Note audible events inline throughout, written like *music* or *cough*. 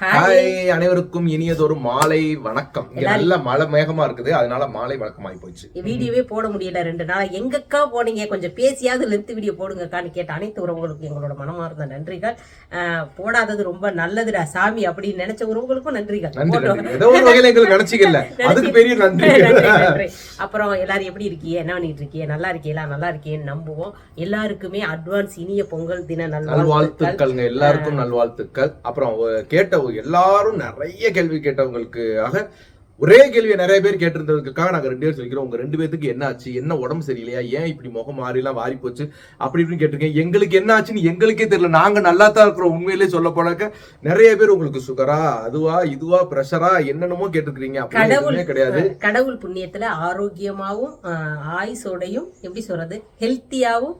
Hi அனைவருக்கும் இனியதொரு மாலை வணக்கம். இங்க நல்ல மழை மேகமா இருக்குது அதனால மாலை வழக்கமாயி போச்சு. வீடியோவே போட முடியல ரெண்டு நாள். எங்கக்கா போனீங்க? கொஞ்சம் பேசியாவது லென்த் வீடியோ போடுங்கக்கான்னு கேட்ட அனைத்து உறவுகளுக்கும் எங்களோட மனமார்ந்த நன்றிகள். போடாதது ரொம்ப நல்லதுடா சாமி அப்படின்னு நினைச்ச உறவுகளுக்கும் நன்றிகள். ஏதோ ஒரு வகையில எங்களுக்கு நினைச்சிக்கல *laughs* அதுக்கு பெரிய நன்றி. அப்புறம் எல்லாரும் எப்படி இருக்கீங்க? என்ன பண்ணிட்டு இருக்கீங்க? நல்லா இருக்கீங்களா? நல்லா இருக்கேன்னு நம்புவோம். எல்லாருக்குமே அட்வான்ஸ் இனிய பொங்கல் தின நல்வாழ்த்துக்கள். எல்லாருக்கும் நல்வாழ்த்துக்கள். அப்புறம் கேட்ட எல்லாரும் நிறைய கேள்வி கேட்டவங்களுக்காக ஒரே கேள்வியை நிறைய பேர் கேட்டிருந்ததுக்காக நாங்க ரெண்டு பேர் சொல்லிக்கிறோம். உங்க ரெண்டு பேத்துக்கு என்ன ஆச்சு? என்ன உடம்பு சரியில்லையா? ஏன் இப்படி முகம் மாறிலாம் வாரி போச்சு? அப்படி இப்படின்னு கேட்டிருக்கேன். எங்களுக்கு என்ன ஆச்சுன்னு எங்களுக்கே தெரியல. நாங்க நல்லா தான் இருக்கிறோம் உண்மையிலேயே சொல்ல போனாக்க. நிறைய பேர் உங்களுக்கு சுகரா அதுவா இதுவா பிரஷரா என்னென்னமோ கேட்டிருக்கீங்க அப்படி கடவுள் எதுவுமே கிடையாது கடவுள் புண்ணியத்துல ஆரோக்கியமாவும் ஆயுசோடையும் எப்படி சொல்றது ஹெல்த்தியாவும்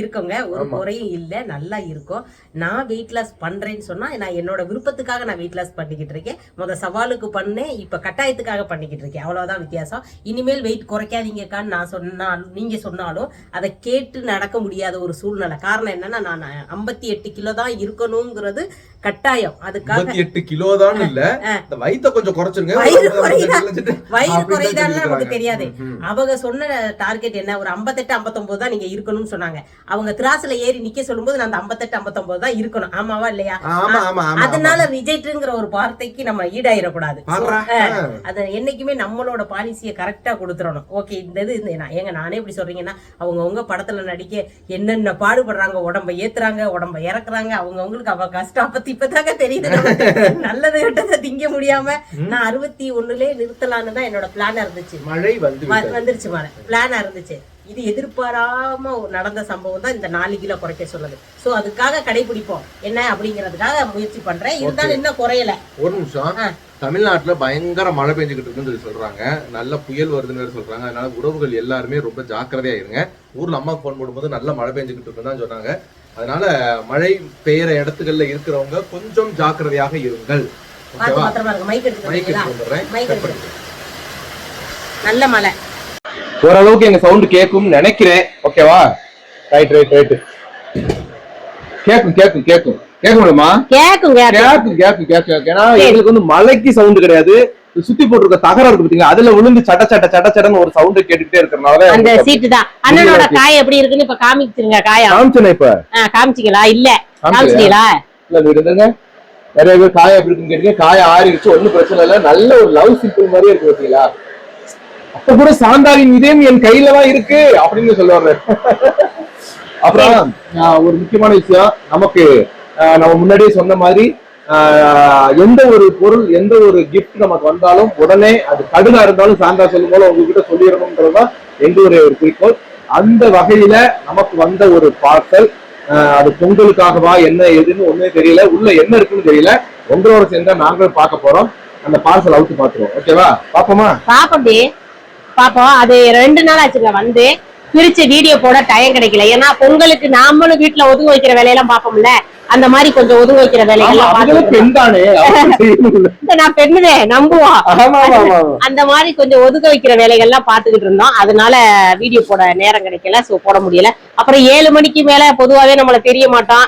இருக்கோங்க. ஒரு குறையும் இல்ல. நல்லா இருக்கும். நான் வெயிட் லாஸ் பண்றேன்னு சொன்னா நான் என்னோட விருப்பத்துக்காக நான் வெயிட் லாஸ் பண்ணிக்கிட்டு இருக்கேன். முத சவாலுக்கு பண்ணேன். இப்ப கட்டாயத்துக்காக பண்ணிக்கிட்டு இருக்கேன். அவ்வளவுதான் வித்தியாசம். இனிமேல் வெயிட் குறைக்காதீங்கக்கான்னு நான் சொன்னாலும் நீங்க சொன்னாலும் அதை கேட்டு நடக்க முடியாத ஒரு சூழ்நிலை. காரணம் என்னன்னா நான் ஐம்பத்தி எட்டு கிலோ தான் இருக்கணுங்கிறது கட்டாயம். அதுக்காக எட்டு கிலோ தான் இல்ல. வயித்தை கொஞ்சம் குறைச்சிருங்க. வயிறு குறையுதா? வயிறு குறையுதான்னு நமக்கு. தெரியாது. அவங்க சொன்ன டார்கெட் என்ன? ஒரு 58 59 தான் நீங்க இருக்கணும்னு சொன்னாங்க. அவங்க திராசுல ஏறி நிக்க சொல்லும்போது நான் அந்த 58 59 தான் இருக்கணும். ஆமாவா இல்லையா? ஆமா ஆமா ஆமா அதனால ரிஜெக்ட்ங்கிற ஒரு வார்த்தைக்கு நம்ம ஈடாயிடக்கூடாது. அது என்னைக்குமே நம்மளோட பாலிசியை கரெக்டா கொடுத்துறணும். ஓகே இந்த இது நான் ஏங்க நானே இப்படி சொல்றீங்கன்னா அவங்க உங்க படத்துல நடிக்க என்னென்ன பாடுபடுறாங்க உடம்ப ஏத்துறாங்க உடம்ப இறக்குறாங்க அவங்க அவங்களுக்கு அவ கஷ்டம் பத்தி இப்பதாங்க தெரியுது நமக்கு. *laughs* நல்லது கெட்டதை திங்க முடியாம நான் அறுபத்தி ஒண்ணுலயே நிறுத்தலான்னு தான் என்னோட பிளானா இருந்துச்சு. மழை வந்துருச்சு மழை. பிளானா இருந்துச்சு. இது எதிர்பாராம நடந்த சம்பவம் தான் இந்த நாலு கிலோ குறைக்க சொன்னது. சோ அதுக்காக கடைபிடிப்போம். என்ன அப்படிங்கறதுக்காக முயற்சி பண்றேன். இருந்தாலும் இன்னும் குறையல. ஒரு நிமிஷம். தமிழ்நாட்டுல பயங்கர மழை பெஞ்சுக்கிட்டு இருக்குன்னு சொல்லி சொல்றாங்க. நல்ல புயல் வருதுன்னு சொல்றாங்க. அதனால உறவுகள் எல்லாருமே ரொம்ப ஜாக்கிரதையா இருங்க. ஊர்ல அம்மா ஃபோன் போடும்போது நல்ல மழை பெஞ்சுக்கிட்டு இருக்குன்னு தான் சொன்னாங்க. அதனால மழை பெய்யற இடத்துகள்ல இருக்கிறவங்க கொஞ்சம் ஜாக்கிரதையாக இருங்கள். நல்ல மழை. ஓரளவுக்கு எங்க சவுண்ட் கேட்கும் நினைக்கிறேன். ஓகேவா ரைட் ரைட் ரைட் கேக்கும் கேக்கும் கேக்கும். கேட்க முடியுமா? கேக்குங்க கேக்கு கேக்கு கேக்கு ஏன்னா எங்களுக்கு வந்து மலைக்கு சவுண்ட் கிடையாது. சுத்தி போட்டிருக்க தகரம் இருக்கு பாத்தீங்க அதுல விழுந்து சட்ட சட்ட சட்ட சட்டன்னு ஒரு சவுண்ட் கேட்டுக்கிட்டே இருக்கிறனால அந்த சீட்டு தான். அண்ணனோட காய் எப்படி இருக்குன்னு இப்ப காமிச்சிருங்க காயா. காமிச்சேன் இப்ப? காமிச்சிங்களா இல்ல? காமிச்சிங்களா இல்ல விடுங்க நிறைய பேர் காய எப்படி இருக்குன்னு கேட்டீங்க. காய ஆறிடுச்சு ஒண்ணும் பிரச்சனை இல்ல. நல்ல ஒரு லவ் சிம்பிள் மாதிரியே இருக்கு பாத்தீங்களா? அப்ப கூட சாந்தாரின் இதயம் என் கையில தான் இருக்கு அப்படின்னு சொல்லுவாங்க அப்புறம் ஒரு முக்கியமான விஷயம் நமக்கு நம்ம முன்னாடியே சொன்ன மாதிரி எந்த ஒரு பொருள் எந்த ஒரு gift நமக்கு வந்தாலும் உடனே அது கடுகா இருந்தாலும் சாந்தா சொல்லும் போல உங்ககிட்ட சொல்லிடணும்ன்றதுதான் எங்களுடைய ஒரு குறிக்கோள். அந்த வகையில நமக்கு வந்த ஒரு பார்சல் அது பொங்கலுக்காகவா என்ன ஏதுன்னு ஒண்ணுமே தெரியல. உள்ள என்ன இருக்குன்னு தெரியல. உங்களோட சேர்ந்தா நாங்களும் பார்க்க போறோம். அந்த பார்சல் அவுத்து பாத்துருவோம் ஓகேவா? பாப்போமா பாப்போண்டி பாப்போம். அது ரெண்டு நாள் ஆச்சுங்க வந்து பிரிச்சு வீடியோ போட டைம் கிடைக்கல. ஏன்னா பொங்கலுக்கு நாமளும் வீட்டுல ஒதுங்க வைக்கிற வேலையெல்லாம் பாப்போம்ல அந்த மாதிரி கொஞ்சம் ஒதுங்க வைக்கிற வேலைகள்லாம். நான் பெண்ணுதே நம்புவோம் அந்த மாதிரி கொஞ்சம் ஒதுக்க வைக்கிற வேலைகள்லாம் பார்த்துக்கிட்டு இருந்தோம். அதனால வீடியோ போட நேரம் கிடைக்கல ஸோ போட முடியல. அப்புறம் ஏழு மணிக்கு மேல பொதுவாகவே நம்மள தெரிய மாட்டோம்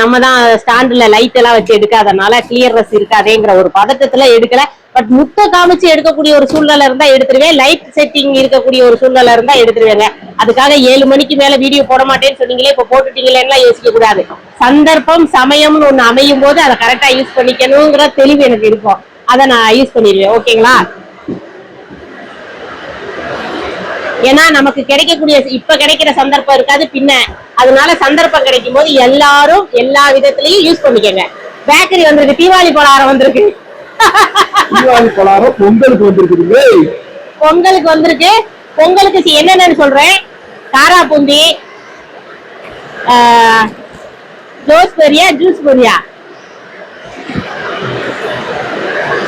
நம்ம தான் ஸ்டாண்டுல லைட் எல்லாம் வச்சு எடுக்காதனால கிளியர்னஸ் இருக்காதேங்கிற ஒரு பதட்டத்துல எடுக்கல. பட் முட்டை காமிச்சு எடுக்கக்கூடிய ஒரு சூழ்நிலை இருந்தா எடுத்துருவேன். லைட் செட்டிங் இருக்கக்கூடிய ஒரு சூழ்நிலை இருந்தா எடுத்துருவேங்க. அதுக்காக ஏழு மணிக்கு மேல வீடியோ போட மாட்டேன்னு சொன்னீங்களே இப்ப போட்டுட்டீங்களேன்னா யோசிக்க கூடாது. சந்தர்ப்பம் சமயம்னு ஒண்ணு அமையும் போது அதை கரெக்டா யூஸ் பண்ணிக்கணுங்கிற தெளிவு எனக்கு இருக்கும். அதை நான் யூஸ் பண்ணிடுவேன். ஓகேங்களா ஏன்னா நமக்கு கிடைக்கக்கூடிய இப்ப கிடைக்கிற சந்தர்ப்பம் இருக்காது பின்ன அதனால சந்தர்ப்பம் கிடைக்கும் போது எல்லாரும் எல்லா விதத்திலையும் யூஸ் பண்ணிக்கங்க. பேக்கரி வந்திருக்கு தீபாவளி பலகாரம் வந்திருக்கு. தீபாவளி பலாரம் பொங்கலுக்கு வந்திருக்குதுங்க பொங்கலுக்கு வந்திருக்கு. பொங்கலுக்கு என்னென்னு சொல்றேன். காரா பூந்தி ஜோஸ் பொரியா ஜூஸ் பொரியா?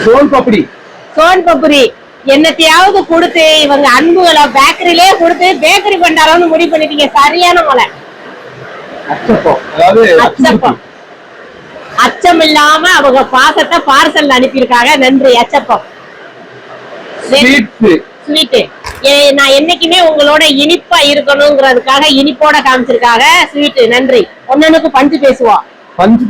சோன் பப்படி. சோன் பப்புரி என்னத்தையாவது கொடுத்து இவங்க அன்புகளை பேக்கரியிலே கொடுத்து பேக்கரி பண்டாரம்னு முடிவு பண்ணிட்டீங்க. சரியான மலை அச்சப்பம். அச்சம் இல்லாம அவங்க பாசத்தை பார்சல் அனுப்பியிருக்காங்க. நன்றி. அச்சப்பம். ஸ்வீட்டு நான் என்னைக்குமே உங்களோட இனிப்பா இருக்கணுங்கிறதுக்காக இனிப்போட காமிச்சிருக்காங்க. ஸ்வீட்டு நன்றி. ஒன்னொன்னுக்கு பஞ்சு பேசுவோம். பஞ்சு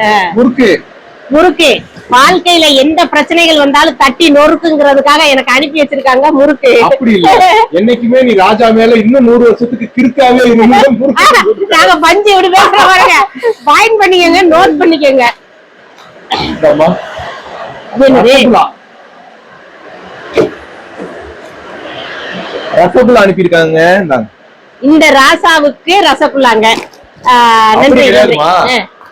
ஆ. முறுக்கு. முறுக்கு. வாழ்க்கையில எந்த பிரச்சனைகள் வந்தாலும் தட்டி நொறுக்குங்கிறதுக்காக எனக்கு அனுப்பி வச்சிருக்காங்க முறுக்கு. அப்படி இல்ல. என்னைக்குமே நீ ராஜா மேல இன்னும் நூறு வருஷத்துக்கு கிறுக்காவே நாங்க பஞ்சு எப்படி பேசுற பாருங்க பாயிண்ட் பண்ணிக்கங்க நோட் பண்ணிக்கங்க? ரசகுல்லா. அனுப்பியிருக்காங்க. இந்த ராசாவுக்கு ரசகுல்லாங்க. நன்றி.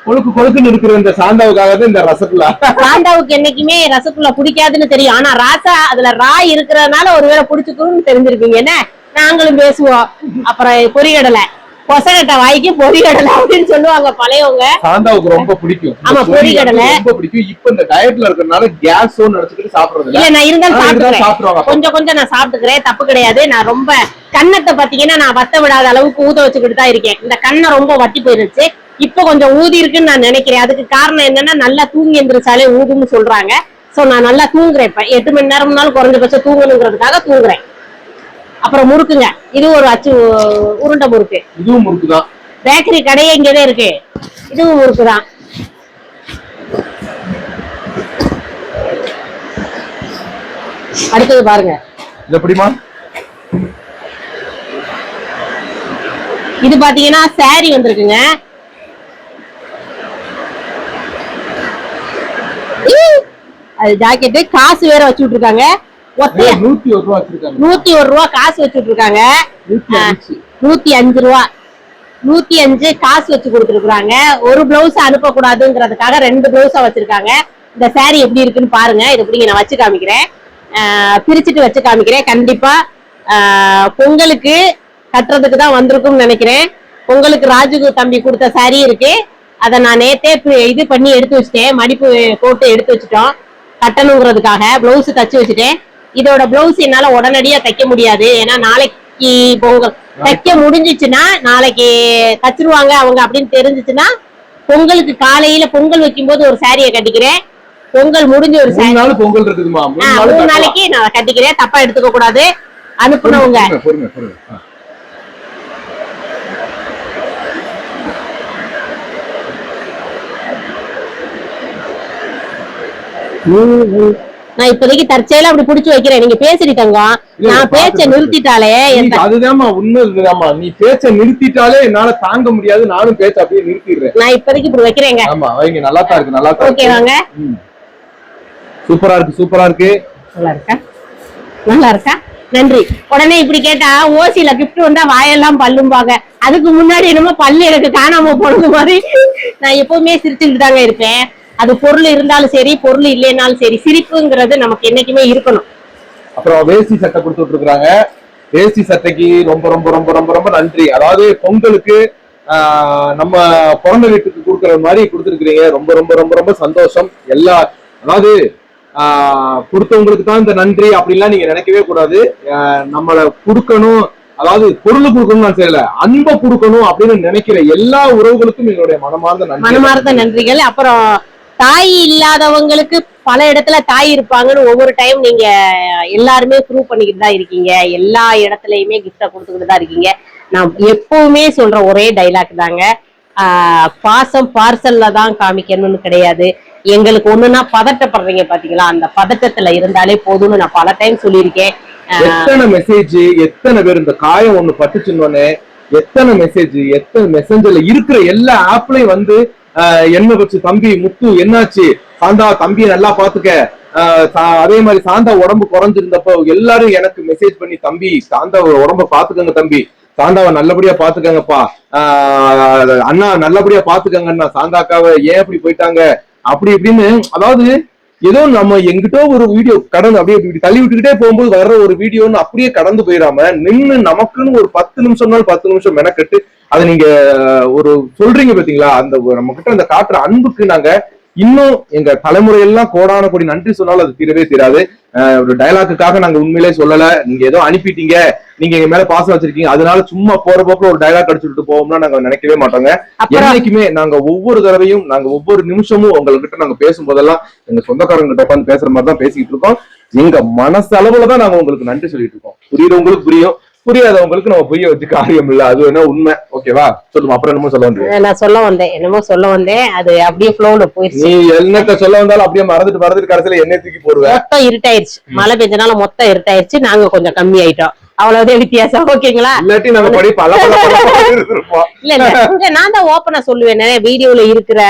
கொழுக்கு கொழுக்குன்னு இருக்கிற இந்த சாந்தாவுக்காக தான் இந்த ரசகுல்லா. சாந்தாவுக்கு என்னைக்குமே ரசகுல்லா பிடிக்காதுன்னு தெரியும். ஆனா ராசா அதுல ரா இருக்கிறதுனால ஒருவேளை பிடிச்சுக்கணும்னு தெரிஞ்சிருப்பீங்க. என்ன? நாங்களும் பேசுவோம். அப்புறம் பொரிகடலை கொசகட்டை வாய்க்கு பொரிகடலை அப்படின்னு சொல்லுவாங்க பழையவங்க. சாந்தாவுக்கு ரொம்ப பிடிக்கும். ஆமா, பொரி பொரிகடலை. ரொம்ப பிடிக்கும். இப்ப இந்த டயட்ல இருக்கிறதுனால கேஸ் நினைச்சுக்கிட்டு சாப்பிடுறது இல்ல. நான் இருந்தாலும் அப்ப. கொஞ்சம் கொஞ்சம் நான் சாப்பிட்டுக்கிறேன். தப்பு கிடையாது. நான் ரொம்ப கண்ணத்தை பாத்தீங்கன்னா நான் வத்த விடாத அளவுக்கு ஊத வச்சுக்கிட்டு தான் இருக்கேன். இந்த கண்ணை ரொம்ப வட்டி போயிருச்சு. இப்ப கொஞ்சம் ஊதி இருக்குன்னு நான் நினைக்கிறேன். அதுக்கு காரணம் என்னன்னா நல்லா தூங்கி எந்திரிச்சாலே ஊதுன்னு சொல்றாங்க. சோ நான் நல்லா தூங்குறேன். இப்ப எட்டு மணி நேரம்னாலும் குறைஞ்சபட்சம் தூங்கணுங்கிறதுக்காக தூங்குறேன். அப்புறம் முறுக்குங்க. இது ஒரு அச்சு உருண்டை முறுக்கு. இதுவும் முறுக்குதான். பேக்கரி கடையே இங்கதான் இருக்கு. இதுவும் முறுக்கு தான் அடுத்தது பாருங்க. இது எப்படிமா இது பாத்தீங்கன்னா saree வந்திருக்குங்க. அது ஜாக்கெட்டு காசு வேற வச்சு விட்டுருக்காங்க நூத்தி ஒரு ரூபா நூத்தி ஒரு ரூபா காசு வச்சு விட்டுருக்காங்க நூத்தி அஞ்சு ரூபா. நூத்தி அஞ்சு காசு வச்சு கொடுத்துருக்காங்க ஒரு பிளவுஸ் அனுப்பக்கூடாதுங்கிறதுக்காக ரெண்டு பிளவுஸா வச்சிருக்காங்க. இந்த saree எப்படி இருக்குன்னு பாருங்க. இது எப்படிங்க நான் வச்சு காமிக்கிறேன். பிரிச்சுட்டு வச்சு காமிக்கிறேன். கண்டிப்பா பொங்கலுக்கு கட்டுறதுக்கு தான் வந்திருக்கும்னு நினைக்கிறேன். பொங்கலுக்கு ராஜுகு தம்பி கொடுத்த saree இருக்கு. அதை நான் நேத்தே இது பண்ணி எடுத்து வச்சுட்டேன். மடிப்பு போட்டு எடுத்து வச்சுட்டோம். கட்டணுங்கிறதுக்காக பிளவுஸ் தச்சு வச்சுட்டேன். இதோட பிளவுஸ் என்னால உடனடியா தைக்க முடியாது. ஏன்னா நாளைக்கு பொங்கல். தைக்க முடிஞ்சிச்சுன்னா நாளைக்கு தச்சிருவாங்க அவங்க அப்படின்னு தெரிஞ்சிச்சுன்னா பொங்கலுக்கு காலையில பொங்கல் வைக்கும்போது ஒரு சாரியை கட்டிக்கிறேன். பொங்கல் முடிஞ்ச ஒரு சாரி பொங்கல் இருக்குதுமா? மூணு. நாளைக்கு நான் கட்டிக்கிறேன். தப்பா எடுத்துக்க கூடாது. அனுப்புனவங்க பொறுமை, பொறுமை, பொறுமை. ஆ. நான் இப்போதைக்கு தற்செயலா அப்படி புடிச்சு வைக்கிறேன். நீங்க பேசுறீ தங்கம். நான் பேச்ச நிறுத்திட்டாலே அதுதாம்மா உண்மை இதுதாம்மா. நீ பேச்ச நிறுத்திட்டாலே என்னால தாங்க முடியாது. நானும் பேச்ச அப்படியே நிறுத்திடுறேன். நான் இப்போதைக்கு இப்படி வைக்கிறேங்க. ஆமா வைங்க. நல்லா தான் இருக்கு நல்லா தான் ஓகே வாங்க. சூப்பரா இருக்கு சூப்பரா இருக்கு. நல்லா இருக்கா? நல்லா இருக்கா? நன்றி. உடனே இப்படி கேட்டா ஓசியில கிஃப்ட் வந்தா வாயெல்லாம் பல்லும்பாங்க. அதுக்கு முன்னாடி என்னமோ பல்லு எனக்கு காணாம போனது மாதிரி. நான் எப்பவுமே சிரிச்சுட்டு தாங்க இருப்பேன். அது பொருள் இருந்தாலும் சரி பொருள் இல்லைனாலும் சரி சிரிப்புங்கிறது நமக்கு என்னைக்குமே இருக்கணும். அப்புறம் வேஷ்டி சட்டை கொடுத்துட்டு இருக்காங்க வேஷ்டி சட்டைக்கு ரொம்ப ரொம்ப ரொம்ப ரொம்ப ரொம்ப நன்றி. அதாவது பொங்கலுக்கு நம்ம பிறந்த வீட்டுக்கு கொடுக்கற மாதிரி கொடுத்துருக்கீங்க ரொம்ப ரொம்ப ரொம்ப ரொம்ப சந்தோஷம். எல்லா அதாவது கொடுத்தவங்களுக்கு தான் இந்த நன்றி அப்படின்லாம் நீங்க நினைக்கவே கூடாது. நம்மள கொடுக்கணும். அதாவது பொருள் கொடுக்கணும்னு நான் செய்யல அன்பை கொடுக்கணும் அப்படின்னு நினைக்கிற எல்லா உறவுகளுக்கும் எங்களுடைய மனமார்ந்த நன்றி மனமார்ந்த நன்றிகள். அப்புறம் தாய் இல்லாதவங்களுக்கு பல இடத்துல தாய் இருப்பாங்கன்னு ஒவ்வொரு டைம் நீங்க எல்லாருமே ப்ரூவ் பண்ணிக்கிட்டு தான் இருக்கீங்க. எல்லா இடத்துலயுமே கிஃப்டை கொடுத்துக்கிட்டு தான் இருக்கீங்க. நான் எப்பவுமே சொல்ற ஒரே டைலாக் தாங்க. ஆஹ் பாசம் பார்சல்ல தான் காமிக்கணும்னு கிடையாது. எங்களுக்கு ஒண்ணுன்னா பதட்டப்படுறீங்க பாத்தீங்களா? அந்த பதட்டத்துல இருந்தாலே போதும்னு நான் பல டைம் சொல்லியிருக்கேன். எத்தனை மெசேஜ் எத்தனை பேர் இந்த காயம் ஒண்ணு பட்டுச்சுன்னு எத்தனை மெசேஜ் எத்தனை மெசேஞ்சர்ல இருக்கிற எல்லா ஆப்லயும் வந்து என்ன வச்சு தம்பி முத்து என்னாச்சு? சாந்தா தம்பியை நல்லா பாத்துக்க சா- அதே மாதிரி சாந்தா உடம்பு குறைஞ்சிருந்தப்போ எல்லாரும் எனக்கு மெசேஜ் பண்ணி தம்பி சாந்தா உடம்ப பாத்துக்கங்க தம்பி. சாந்தாவை நல்லபடியா பாத்துக்கங்கப்பா அண்ணா நல்லபடியா பாத்துக்கங்கண்ணா சாந்தாக்காவை ஏன் அப்படி போயிட்டாங்க? அப்படி இப்படின்னு அதாவது ஏதோ நம்ம எங்கிட்டோ ஒரு வீடியோ கடந்து அப்படியே இப்படி தள்ளி விட்டுக்கிட்டே போகும்போது வர்ற ஒரு வீடியோன்னு அப்படியே கடந்து போயிடாம நின்று நமக்குன்னு ஒரு பத்து நிமிஷம்னாலும் பத்து நிமிஷம் மெனக்கெட்டு அதை நீங்க ஒரு சொல்றீங்க பாத்தீங்களா? அந்த நம்ம கிட்ட அந்த காட்டுற அன்புக்கு நாங்க இன்னும் எங்க தலைமுறையெல்லாம் கோடான கோடி நன்றி சொன்னாலும் அது தீரவே தீராது. ஒரு டயலாக்குக்காக நாங்க உண்மையிலே சொல்லல. நீங்க ஏதோ அனுப்பிட்டீங்க. நீங்க எங்க மேல பாசம் வச்சிருக்கீங்க. அதனால சும்மா போற போக்குல ஒரு டயலாக் அடிச்சு விட்டு போவோம்னா நாங்க நினைக்கவே மாட்டோங்க. என்னைக்குமே நாங்க ஒவ்வொரு தடவையும் நாங்க ஒவ்வொரு நிமிஷமும் உங்ககிட்ட நாங்க பேசும்போதெல்லாம் எங்க சொந்தக்காரங்க கிட்ட உட்காந்து பேசுற மாதிரி தான் பேசிக்கிட்டு இருக்கோம். எங்க மனசளவுல தான் நாங்க உங்களுக்கு நன்றி சொல்லிட்டு இருக்கோம். புரியுறவங்களுக்கு புரியும்? புரியாதவங்களுக்கு நம்ம புரிய வச்சு காரியம் இல்ல அது என்ன உண்மை. ஓகேவா சொல்லுமா. அப்புறம் என்னமோ சொல்ல வந்தீங்க? நான் சொல்ல வந்தேன். என்னமோ சொல்ல வந்தேன். அது அப்படியே ஃப்ளோல போயிருச்சு நீ என்னத்த சொல்ல வந்தாலும் அப்படியே மறந்துட்டு மறந்துட்டு கடைசியில என்ன தூக்கி போடுவேன் மொத்தம் இருட்டாயிருச்சு. மழை பெஞ்சனால மொத்தம் இருட்டாயிருச்சு. நாங்க கொஞ்சம் கம்மி ஆயிட்டோம். அவ்வளவுதான் வித்தியாசம். ஓகேங்களா? இல்லாட்டி நம்ம படி பல இல்ல இல்ல. நான் தான் ஓப்பனா சொல்லுவேன். வீடியோல இருக்கிற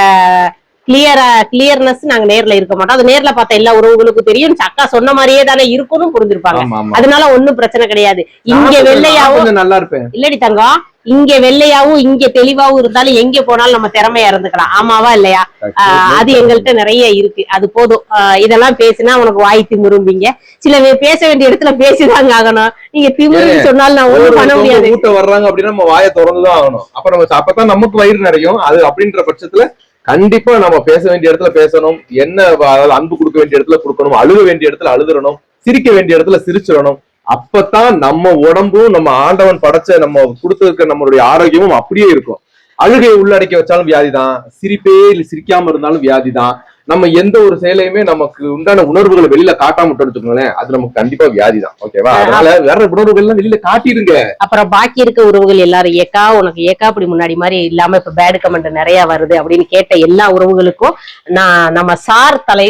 கிளியரா கிளியர்னஸ் நாங்க நேர்ல இருக்க மாட்டோம். அது நேர்ல பார்த்த எல்லா உறவுகளுக்கும் தெரியும். அக்கா சொன்ன மாதிரியே தானே இருக்கும்னு புரிஞ்சிருப்பாங்க. அதனால ஒண்ணும் பிரச்சனை கிடையாது. இங்க வெள்ளையாவும் நல்லா இருப்பேன். இல்லடி தங்கம் இங்க வெள்ளையாவும் இங்க தெளிவாவும் இருந்தாலும் எங்க போனாலும் நம்ம திறமையா இருந்துக்கலாம். ஆமாவா இல்லையா? ஆஹ் அது எங்கள்கிட்ட நிறைய இருக்கு. அது போதும். இதெல்லாம் பேசினா உனக்கு வாய் திமுரும்பீங்க. சில பேச வேண்டிய இடத்துல பேசிதாங்க ஆகணும். நீங்க திமுருன்னு சொன்னாலும் நான் ஒண்ணும் பண்ண முடியாது. ஊட்ட வர்றாங்க அப்படின்னா நம்ம வாயை திறந்துதான் ஆகணும். அப்ப நம்ம அப்பதான் நமக்கு வயிறு நிறையும். அது அப்படின்ற பட்சத்துல கண்டிப்பா நம்ம பேச வேண்டிய இடத்துல பேசணும். என்ன அதாவது அன்பு கொடுக்க வேண்டிய இடத்துல கொடுக்கணும். அழுக வேண்டிய இடத்துல அழுதுறணும். சிரிக்க வேண்டிய இடத்துல சிரிச்சிடணும். அப்பதான் நம்ம உடம்பும் நம்ம ஆண்டவன் படைச்ச நம்ம கொடுத்திருக்க நம்மளுடைய ஆரோக்கியமும் அப்படியே இருக்கும். அழுகையை உள்ளடக்கி வச்சாலும் வியாதி தான் சிரிப்பே இல்லை சிரிக்காம இருந்தாலும் வியாதி தான் நம்ம எந்த ஒரு செயலையுமே நமக்கு உண்டான உணர்வுகளை வெளியில காட்டாம வச்சுக்கோங்களேன் அது நமக்கு கண்டிப்பா வியாதி தான் ஓகேவா அதனால வேற உணர்வுகள் எல்லாம் வெளியில காட்டிடுங்க. அப்புறம் பாக்கி இருக்க உறவுகள் எல்லாரும் ஏக்கா உனக்கு ஏக்கா அப்படி முன்னாடி மாதிரி இல்லாம இப்ப பேட் கமெண்ட் நிறைய வருது அப்படின்னு கேட்ட எல்லா உறவுகளுக்கும் நான் நம்ம சார் தலை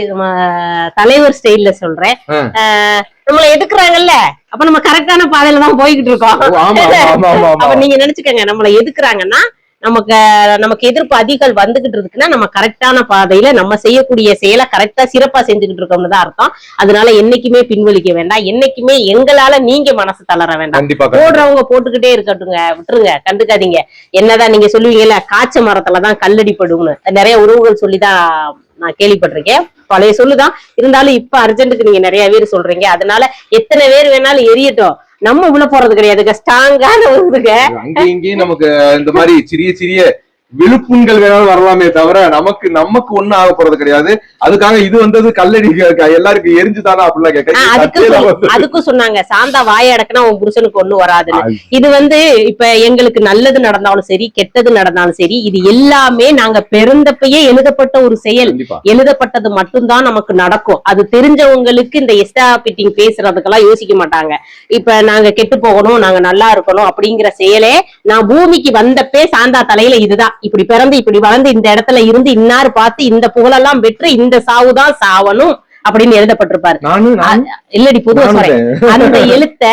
தலைவர் ஸ்டைல்ல சொல்றேன். நம்மள எதுக்குறாங்கல்ல? அப்ப நம்ம கரெக்டான பாதையில தான் போய்கிட்டு இருக்கோம். அப்ப நீங்க நினைச்சுக்கோங்க நம்மள எதுக்குறாங்கன்னா நமக்கு நமக்கு எதிர்ப்பு அதிகள் வந்துகிட்டு இருக்குன்னா நம்ம கரெக்டான பாதையில நம்ம செய்யக்கூடிய செயலை கரெக்டா சிறப்பா செஞ்சுக்கிட்டு இருக்கோம்னு தான் அர்த்தம். அதனால என்னைக்குமே பின்வலிக்க வேண்டாம். என்னைக்குமே எங்களால நீங்க மனசு தளர வேண்டாம். போடுறவங்க போட்டுக்கிட்டே இருக்கட்டுங்க. விட்டுருங்க. கண்டுக்காதீங்க. என்னதான் நீங்க சொல்லுவீங்கல்ல காய்ச்ச மரத்துலதான் கல்லடி படும்னு நிறைய உறவுகள் சொல்லிதான் நான் கேள்விப்பட்டிருக்கேன். பழைய சொல்லுதான். இருந்தாலும் இப்ப அர்ஜென்ட்டுக்கு நீங்க நிறைய பேர் சொல்றீங்க. அதனால எத்தனை பேர் வேணாலும் எரியட்டும். நம்ம உள்ள போறது கிடையாதுங்க. ஸ்ட்ராங்கான ஒருதுங்க இங்கேயும் நமக்கு இந்த மாதிரி சிறிய சிறிய விழுப்புண்கள் வேணாலும் வரலாமே தவிர நமக்கு நமக்கு ஒண்ணும் ஆக போறது கிடையாது. அதுக்காக இது வந்தது கல்லடி எல்லாருக்கும் எரிஞ்சுதானா அப்படிலாம் கேட்க. அதுக்கும் சொன்னாங்க சாந்தா வாய அடக்குனா உன் புருஷனுக்கு ஒண்ணும் வராதுன்னு. இது வந்து இப்ப எங்களுக்கு நல்லது நடந்தாலும் சரி கெட்டது நடந்தாலும் சரி இது எல்லாமே நாங்க பிறந்தப்பயே எழுதப்பட்ட ஒரு செயல். எழுதப்பட்டது மட்டும்தான் நமக்கு நடக்கும். அது தெரிஞ்சவங்களுக்கு இந்த எஸ்டா பிட்டிங் பேசுறதுக்கெல்லாம் யோசிக்க மாட்டாங்க. இப்ப நாங்க கெட்டு போகணும் நாங்க நல்லா இருக்கணும் அப்படிங்கிற செயலே நான் பூமிக்கு வந்தப்பே சாந்தா தலையில இதுதான். இப்படி பிறந்து இப்படி வளர்ந்து இந்த இடத்துல இருந்து இன்னார் பார்த்து இந்த புகழெல்லாம் பெற்று இந்த சாவுதான் சாவணும் அப்படின்னு எழுதப்பட்டிருப்பாரு. இல்லடி பொதுவா *laughs* அந்த எழுத்த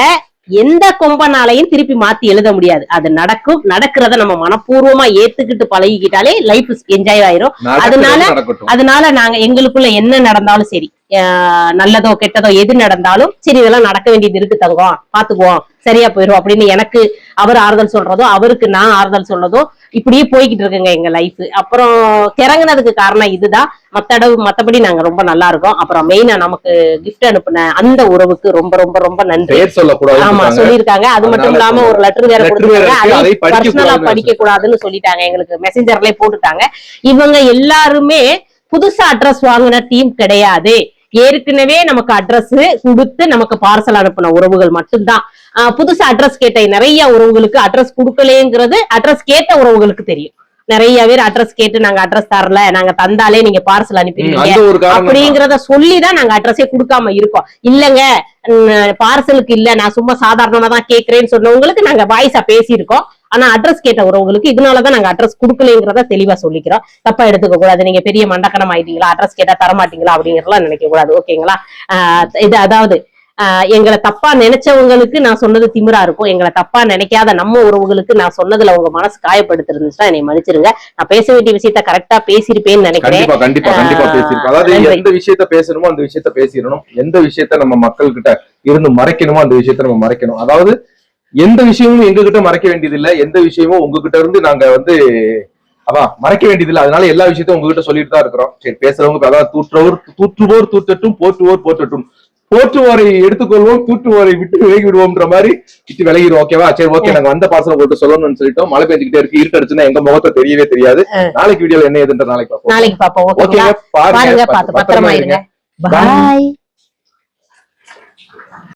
எந்த கொம்பனாலையும் திருப்பி மாத்தி எழுத முடியாது. அது நடக்கும் நடக்கிறத நம்ம மனப்பூர்வமா ஏத்துக்கிட்டு பழகிக்கிட்டாலே லைஃப் என்ஜாய் ஆயிரும். அதனால- அதனால நாங்க எங்களுக்குள்ள என்ன நடந்தாலும் சரி நல்லதோ கெட்டதோ எது நடந்தாலும் சரி இதெல்லாம் நடக்க வேண்டியது இருக்கு தங்கம். பாத்துக்குவோம். சரியா போயிரும் அப்படின்னு எனக்கு அவர் ஆறுதல் சொல்றதோ அவருக்கு நான் ஆறுதல் சொல்றதோ இப்படியே போய்கிட்டு இருக்குங்க எங்க லைஃப் அப்புறம் கிறங்குனதுக்கு காரணம் இதுதான். மத்தடவு மத்தபடி நாங்க ரொம்ப நல்லா இருக்கோம். அப்புறம் மெயினா நமக்கு கிஃப்ட் அனுப்புன அந்த உறவுக்கு ரொம்ப ரொம்ப ரொம்ப நன்றி. ஆமா சொல்லியிருக்காங்க. அது மட்டும் இல்லாம ஒரு லெட்டர் வேற கொடுத்துருக்காங்க. பர்சனலா படிக்க கூடாதுன்னு சொல்லிட்டாங்க. எங்களுக்கு மெசேஞ்சர்லயே போட்டுட்டாங்க. இவங்க எல்லாருமே புதுசா அட்ரஸ் வாங்கின டீம் கிடையாது. ஏற்கனவே நமக்கு அட்ரஸ் கொடுத்து நமக்கு பார்சல் அனுப்பின உறவுகள் மட்டும்தான். புதுசா அட்ரஸ் கேட்ட நிறைய உறவுகளுக்கு அட்ரஸ் கொடுக்கலங்கிறது அட்ரஸ் கேட்ட உறவுகளுக்கு தெரியும். நிறைய பேர் அட்ரஸ் கேட்டு நாங்க அட்ரஸ் தரல நாங்க தந்தாலே நீங்க பார்சல் அனுப்பிடுவீங்க. அப்படிங்கறத சொல்லிதான் நாங்க அட்ரஸே கொடுக்காம இருக்கோம். இல்லங்க பார்சலுக்கு இல்ல நான் சும்மா சாதாரணமா தான் கேக்குறேன்னு சொன்னவங்களுக்கு நாங்க வாய்ஸா பேசியிருக்கோம். ஆனா அட்ரஸ் கேட்ட உறவுகளுக்கு இதனாலதான் நாங்க அட்ரஸ் கொடுக்கலங்கிறத தெளிவா சொல்லிக்கிறோம். தப்பா எடுத்துக்க கூடாது. நீங்க பெரிய மண்டக்கணம் ஆயிட்டீங்களா? அட்ரஸ் கேட்டா தரமாட்டீங்களா? அப்படிங்கறதெல்லாம் நினைக்க கூடாது ஓகேங்களா இது அதாவது எங்களை தப்பா நினைச்சவங்களுக்கு நான் சொன்னது திமிரா இருக்கும். எங்களை தப்பா நினைக்காத நம்ம உறவுகளுக்கு நான் சொன்னதுல உங்க மனசு காயப்படுத்திருந்துச்சுன்னா என்னை மன்னிச்சிருங்க. நான் பேச வேண்டிய விஷயத்த கரெக்டா பேசியிருப்பேன்னு நினைக்கிறேன். கண்டிப்பா கண்டிப்பா பேசியிருக்கோம். அதாவது. எந்த விஷயத்த பேசணுமோ அந்த விஷயத்த பேசிடணும். எந்த விஷயத்த நம்ம மக்கள் கிட்ட இருந்து மறைக்கணுமோ அந்த விஷயத்த நம்ம மறைக்கணும். அதாவது எந்த விஷயமும் எங்க கிட்ட மறைக்க வேண்டியது இல்ல எந்த விஷயமும் உங்ககிட்ட இருந்து நாங்க வந்து அதான் மறைக்க வேண்டியது இல்ல அதனால எல்லா விஷயத்தையும் உங்ககிட்ட சொல்லிட்டு தான் இருக்கிறோம். சரி பேசுறவங்க அதாவது தூற்றுவோர் தூற்றுவோர் தூற்றட்டும் போற்றுவோர் போற்றட்டும். போற்றுவோரை எடுத்துக்கொள்வோம் தூற்றுவோரை விட்டு விலகி விடுவோம்ன்ற மாதிரி விட்டு விலகிடுவோம் ஓகேவா சரி ஓகே நாங்க வந்த பார்சல் போட்டு சொல்லணும்னு சொல்லிட்டோம். மழை பெஞ்சுக்கிட்டே இருக்கு இருட்டடிச்சுன்னா எங்க முகத்தை தெரியவே தெரியாது. நாளைக்கு வீடியோல என்ன ஏதுன்ற நாளைக்கு பார்ப்போம். நாளைக்கு ஓகேங்களா ஓகேங்க பாருங்க பத்திரமா இருங்க. பாய்